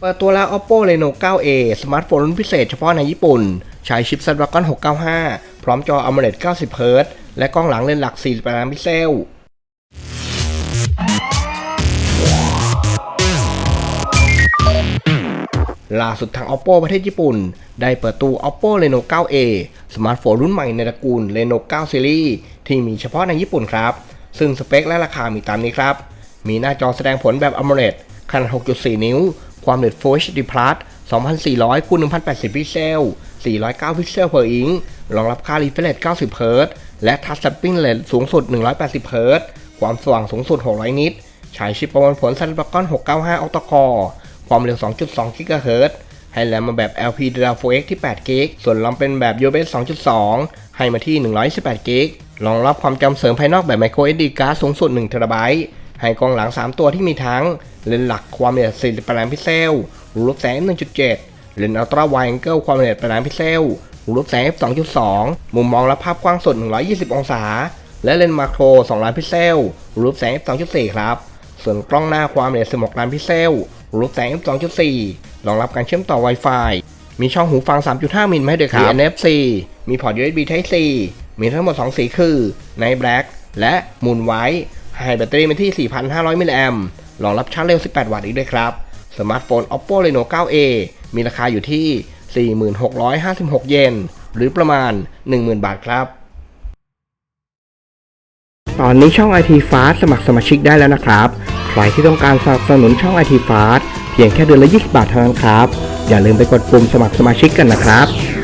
เปิดตัวแล้ว Oppo Reno 9a สมาร์ทโฟนรุ่นพิเศษเฉพาะในญี่ปุ่น ใช้ชิป Snapdragon 695 พร้อมจอ AMOLED 90เฮิรตซ์และกล้องหลังเลนส์หลัก 48 ล้านพิกเซล ล่าสุดทาง Oppo ประเทศญี่ปุ่น ได้เปิดตัว Oppo Reno 9a สมาร์ทโฟนรุ่นใหม่ในตระกูล Reno 9 Series ที่มีเฉพาะในญี่ปุ่นครับ ซึ่งสเปคและราคามีตามนี้ครับ มีหน้าจอแสดงผลแบบ AMOLED ขนาด 6.4 นิ้ว ความเร็ว Full HD Plus 2400คูณ1080 พิกเซล 409 พิกเซล per inch รองรับค่า refresh 90 เฮิรตและ Touch Sampling Rate สูงสุด 180 เฮิรตความสว่างสูงสุด 600 นิตใช้ชิปประมวลผล Snapdragon 695 Octa Core ความเร็ว 2.2 GHz ให้แรมมาแบบ LPDDR4X ที่8 g b ส่วนลำเป็นแบบ USB 2.2 ให้มาที่128 g b รองรับความจำเสริมภายนอกแบบ microSD card สูงสุด 1 TB ให้กล้องหลัง 3 ตัวที่มีทั้ง เลนส์หลักความละเอียด48ล้านพิกเซลรูปแสง 1.7 เลนส์อัลตร้าไวด์แองเกิลความละเอียด8ล้านพิกเซลรูปแสง f 2.2 มุมมองและภาพกว้างสุด 120 องศา และเลนส์มาโคร 2 ล้านพิกเซลรูปแสง f 2.4 ครับ ส่วนกล้องหน้าความละเอียด16ล้านพิกเซลรูปแสง f 2.4 รองรับการเชื่อมต่อ Wi-Fi มีช่องหูฟัง 3.5 มิลให้ด้วยครับมี NFC มีพอร์ต USB Type C มีทั้งหมด 2 สีคือ Night Black และ Moon White ให้แบตเตอรี่มาที่ 4,500 มิลลิแอมป์รองรับชาร์จเร็ว 18 วัตต์อีกด้วยครับ สมาร์ทโฟน Oppo Reno 9a มีราคาอยู่ที่ 4656 เยน หรือประมาณ 10,000 บาทครับ ตอนนี้ช่อง IT Fast สมัครสมาชิกได้แล้วนะครับ ใครที่ต้องการสนับสนุนช่อง IT Fast เพียงแค่เดือนละ 20 บาทเท่านั้นครับ อย่าลืมไปกดปุ่มสมัครสมาชิกกันนะครับ